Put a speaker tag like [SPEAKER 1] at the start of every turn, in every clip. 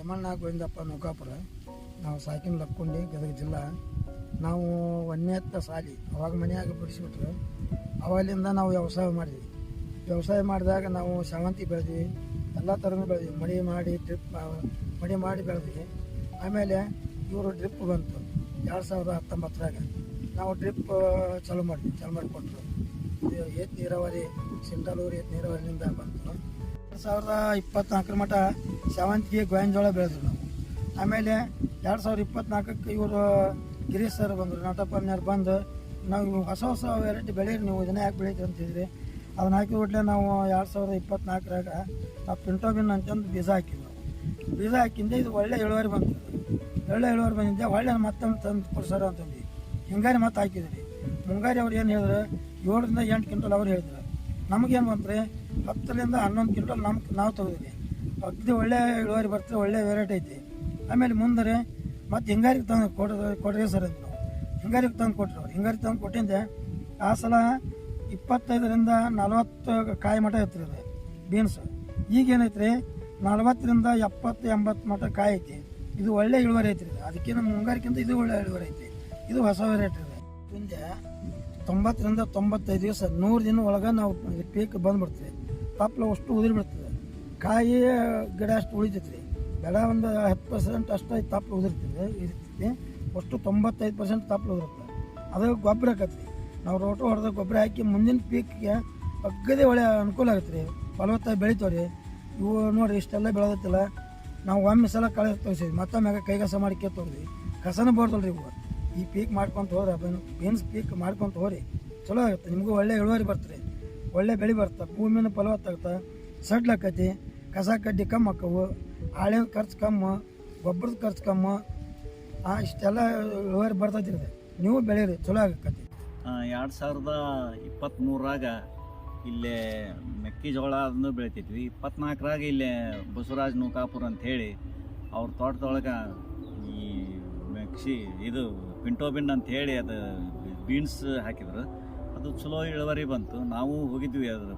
[SPEAKER 1] ಯಮಣ್ಣ ಗೋವಿಂದಪ್ಪ ನೌಕಾಪುರ, ನಾವು ಸಾಕಿನ ಲಕ್ಕೊಂಡಿ, ಗದಗ ಜಿಲ್ಲಾ. ನಾವು ಒಂದನೇತ್ತ ಸಾಲಿ, ಅವಾಗ ಮನೆಯಾಗ ಬಿಡಿಸ್ಬಿಟ್ರು. ಅವಾಗಲಿಂದ ನಾವು ವ್ಯವಸಾಯ ಮಾಡಿದ್ವಿ. ವ್ಯವಸಾಯ ಮಾಡಿದಾಗ ನಾವು ಸೇವಂತಿ ಬೆಳೆದ್ವಿ, ಎಲ್ಲ ಥರನೂ ಬೆಳೆದ್ವಿ. ಮಡಿ ಮಾಡಿ, ಡ್ರಿಪ್ ಮಡಿ ಮಾಡಿ ಬೆಳೆದ್ವಿ. ಆಮೇಲೆ ಇವರು ಡ್ರಿಪ್ ಬಂತು, ಎರಡು ಸಾವಿರದ ಹತ್ತೊಂಬತ್ತರಾಗ. ನಾವು ಡ್ರಿಪ್ ಚಾಲೂ ಮಾಡಿದ್ವಿ, ಚಾಲೂ ಮಾಡಿಕೊಟ್ರು. ಏತ್ ನೀರಾವರಿ, ಸಿಂಟಲೂರು ಏತ್ ನೀರಾವರಿಯಿಂದ ಬಂತು. ಎರಡು ಸಾವಿರದ ಇಪ್ಪತ್ನಾಲ್ಕರ ಮಟ್ಟ ಸೇವಂತಿಗೆ ಗೋವಿನ ಬೆಳೆದ್ರು ನಾವು. ಆಮೇಲೆ ಎರಡು ಸಾವಿರದ ಇಪ್ಪತ್ನಾಲ್ಕಕ್ಕೆ ಇವರು ಗಿರೀಶ್ ಸರ್ ಬಂದರು ನಟಪ್ಪನ್ಯರು ಬಂದು, ನಾವು ಹೊಸ ಹೊಸ ವೆರೈಟಿ ಬೆಳೀರಿ ನೀವು, ಇದನ್ನ ಯಾಕೆ ಬೆಳೀತೀರಿ ಅಂತಿದ್ರಿ ಅದನ್ನ ಹಾಕಿ ಕೂಡಲೇ ನಾವು ಎರಡು ಸಾವಿರದ ಇಪ್ಪತ್ನಾಲ್ಕರಾಗ ನಾವು ಪಿಂಟೋಬಿನ್ ಅಂತಂದು ಬೀಜ ಹಾಕಿದ್ವಿ ನಾವು. ಬೀಜ ಹಾಕಿಂದೆ ಇದು ಒಳ್ಳೆ ಇಳುವರಿ ಬಂತು. ಒಳ್ಳೆ ಇಳುವರಿ ಬಂದಿದ್ದೆ, ಒಳ್ಳೆ ಮತ್ತೊಂದು ತಂದು ಕೊಡ್ಸೋರು ಅಂತಂದು ಹಿಂಗಾರಿ ಮತ್ತೆ ಹಾಕಿದ್ರಿ ಮುಂಗಾರಿ ಅವ್ರು ಏನು ಹೇಳಿದ್ರು, ಏಳರಿಂದ ಎಂಟು ಕ್ವಿಂಟಲ್ ಅವ್ರು ಹೇಳಿದ್ರು. ನಮಗೇನು ಬಂತ್ರಿ ಹತ್ತರಿಂದ ಹನ್ನೊಂದು ಕ್ವಿಂಟಲ್ ನಮ್ಗೆ ನಾವು ತೊಗೊಂಡಿದ್ದೀವಿ ಅಗ್ದಿ ಒಳ್ಳೆ ಇಳುವರಿ ಬರ್ತದೆ, ಒಳ್ಳೆ ವೆರೈಟಿ ಐತಿ. ಆಮೇಲೆ ಮುಂದೆ ಮತ್ತೆ ಹಿಂಗಾರಿಗೆ ತಂದು ಕೊಡ ಕೊಡ್ರಿ ಸರ್ ಅಂತ ಹಿಂಗಾರಿಗೆ ತಂದು ಕೊಟ್ಟರು ಅವ್ರು ಹಿಂಗಾರಿಗೆ ತಂದು ಕೊಟ್ಟಿದ್ದೆ ಆ ಸಲ ಇಪ್ಪತ್ತೈದರಿಂದ ನಲವತ್ತು ಕಾಯಿ ಮಠ ಐತ್ರಿ ಅದು ಬೀನ್ಸ್ ರೀ ನಲವತ್ತರಿಂದ ಎಪ್ಪತ್ತು, ಎಂಬತ್ತು ಮಠ ಕಾಯಿ ಐತಿ. ಇದು ಒಳ್ಳೆ ಇಳುವರಿ ಐತ್ರಿ ಅದಕ್ಕಿಂತ ಮುಂಗಾರಿಗಿಂತ ಇದು ಒಳ್ಳೆ ಇಳುವರಿ ಐತಿ. ಇದು ಹೊಸ ವೆರೈಟಿ ಇದೆ ಮುಂದೆ ತೊಂಬತ್ತರಿಂದ ತೊಂಬತ್ತೈದು ದಿವಸ, ನೂರು ದಿನ ಒಳಗೆ ನಾವು ಪೀಕ್ ಬಂದ್ಬಿಡ್ತೀವಿ ತಪ್ಪಲು ಅಷ್ಟು ಉದುರಿ ಬಿಡ್ತದೆ. ಕಾಯಿ ಗಿಡ ಅಷ್ಟು ಉಳಿತೈತ್ರಿ. ಬೆಳೆ ಒಂದು ಹತ್ತು ಪರ್ಸೆಂಟ್ ಅಷ್ಟು ತಪ್ಪಲು ಉದುರ್ತದೆ ಇರ್ತೈತಿ ಅಷ್ಟು ತೊಂಬತ್ತೈದು ಪರ್ಸೆಂಟ್ ತಪ್ಪಲು ಉದುರುತ್ತೆ. ಅದು ಗೊಬ್ಬರ ಆಕತ್ರಿ. ನಾವು ರೋಟೋ ಹೊಡೆದ ಗೊಬ್ಬರ ಹಾಕಿ ಮುಂದಿನ ಪೀಕ್ಗೆ ಅಗ್ಗದೇ ಒಳ್ಳೆ ಅನುಕೂಲ ಆಗುತ್ತೆ ರೀ ಫಲವತ್ತಾಗಿ ಬೆಳಿತಾವೆ ರೀ ಇವು ನೋಡಿರಿ ಇಷ್ಟೆಲ್ಲ ಬೆಳೆದತ್ತಲ್ಲ ನಾವು ಒಮ್ಮೆ ಸಲ ಕಳೆ ತೋರಿಸಿದ್ವಿ. ಮತ್ತೊಮ್ಮೆ ಕೈಗಾಸ ಮಾಡಿ ತೊಗೊಂಡ್ವಿ ಕಸನ ಬರ್ತಲ್ರಿ ಇವು. ಈ ಪೀಕ್ ಮಾಡ್ಕೊಂತ ಹೋದ್ರೆ ಬೀನ್ಸ್ ಪೀಕ್ ಮಾಡ್ಕೊಂತ ಹೋರಿ. ಚಲೋ ಆಗುತ್ತೆ. ನಿಮಗೂ ಒಳ್ಳೆ ಇಳುವರಿ ಬರ್ತದೆ. ಒಳ್ಳೆ ಬೆಳೆ ಬರ್ತದೆ. ಭೂಮಿನ ಫಲವತ್ತಾಗುತ್ತೆ ಸಡ್ಲ ಆಕತಿ ಕಸ ಕಡ್ಡಿ ಕಮ್ಮಿ ಆಕ್ಕವು ಹಾಳಿನ ಖರ್ಚು ಕಮ್ಮಿ, ಗೊಬ್ಬರದ ಖರ್ಚು ಕಮ್ಮಿ. ಇಷ್ಟೆಲ್ಲ ಇಳುವರಿ ಬರ್ತೈತಿ ಇದು ನೀವು ಬೆಳೀರಿ. ಚಲೋ ಆಗಕ್ಕತಿ
[SPEAKER 2] ಎರಡು ಸಾವಿರದ ಇಪ್ಪತ್ತ್ಮೂರಾಗ ಇಲ್ಲೇ ಮೆಕ್ಕೆಜೋಳ ಅದನ್ನು ಬೆಳಿತಿದ್ವಿ ಇಪ್ಪತ್ನಾಲ್ಕರಾಗ ಇಲ್ಲೇ ಬಸವರಾಜ್ ನೂಕಾಪುರ್ ಅಂತ ಹೇಳಿ ಅವ್ರ ತೋಟದೊಳಗೆ ಈ ಮೆಕ್ಸಿ ಇದು ಪಿಂಟೋಬಿನ್ ಅಂತ ಹೇಳಿ ಅದು ಬೀನ್ಸ್ ಹಾಕಿದ್ರು. ಅದು ಚಲೋ ಇಳುವರಿ ಬಂತು. ನಾವು ಹೋಗಿದ್ವಿ, ಅದ್ರ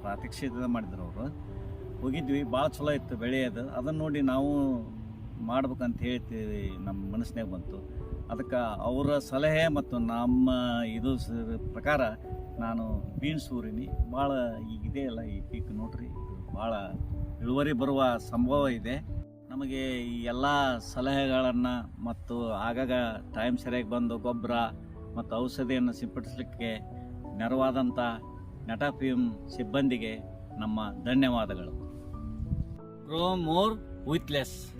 [SPEAKER 2] ಪ್ರಾತ್ಯಕ್ಷಿತ ಮಾಡಿದ್ರು ಅವರು. ಹೋಗಿದ್ವಿ ಭಾಳ ಚಲೋ ಇತ್ತು ಬೆಳೆ ಅದು. ಅದನ್ನು ನೋಡಿ ನಾವು ಮಾಡ್ಬೇಕಂತ ಹೇಳ್ತೀವಿ ನಮ್ಮ ಮನಸ್ಸಿನಾಗ ಬಂತು. ಅದಕ್ಕೆ ಅವರ ಸಲಹೆ ಮತ್ತು ನಮ್ಮ ಇದು ಪ್ರಕಾರ ನಾನು ಬೀನ್ಸ್ ಊರಿನಿ. ಭಾಳ ಈಗಿದೆ ಅಲ್ಲ ಈ ಪೀಕ್ ನೋಡ್ರಿ. ಭಾಳ ಇಳುವರಿ ಬರುವ ಸಂಭವ ಇದೆ. ನಮಗೆ ಈ ಎಲ್ಲ ಸಲಹೆಗಳನ್ನು ಮತ್ತು ಆಗಾಗ ಟೈಮ್ ಸರಿಯಾಗಿ ಬಂದು ಗೊಬ್ಬರ ಮತ್ತು ಔಷಧಿಯನ್ನು ಸಿಂಪಡಿಸಲಿಕ್ಕೆ ನೆರವಾದಂಥ ನೆಟಾಪಿಯಂ ಸಿಬ್ಬಂದಿಗೆ ನಮ್ಮ ಧನ್ಯವಾದಗಳು. Grow more with less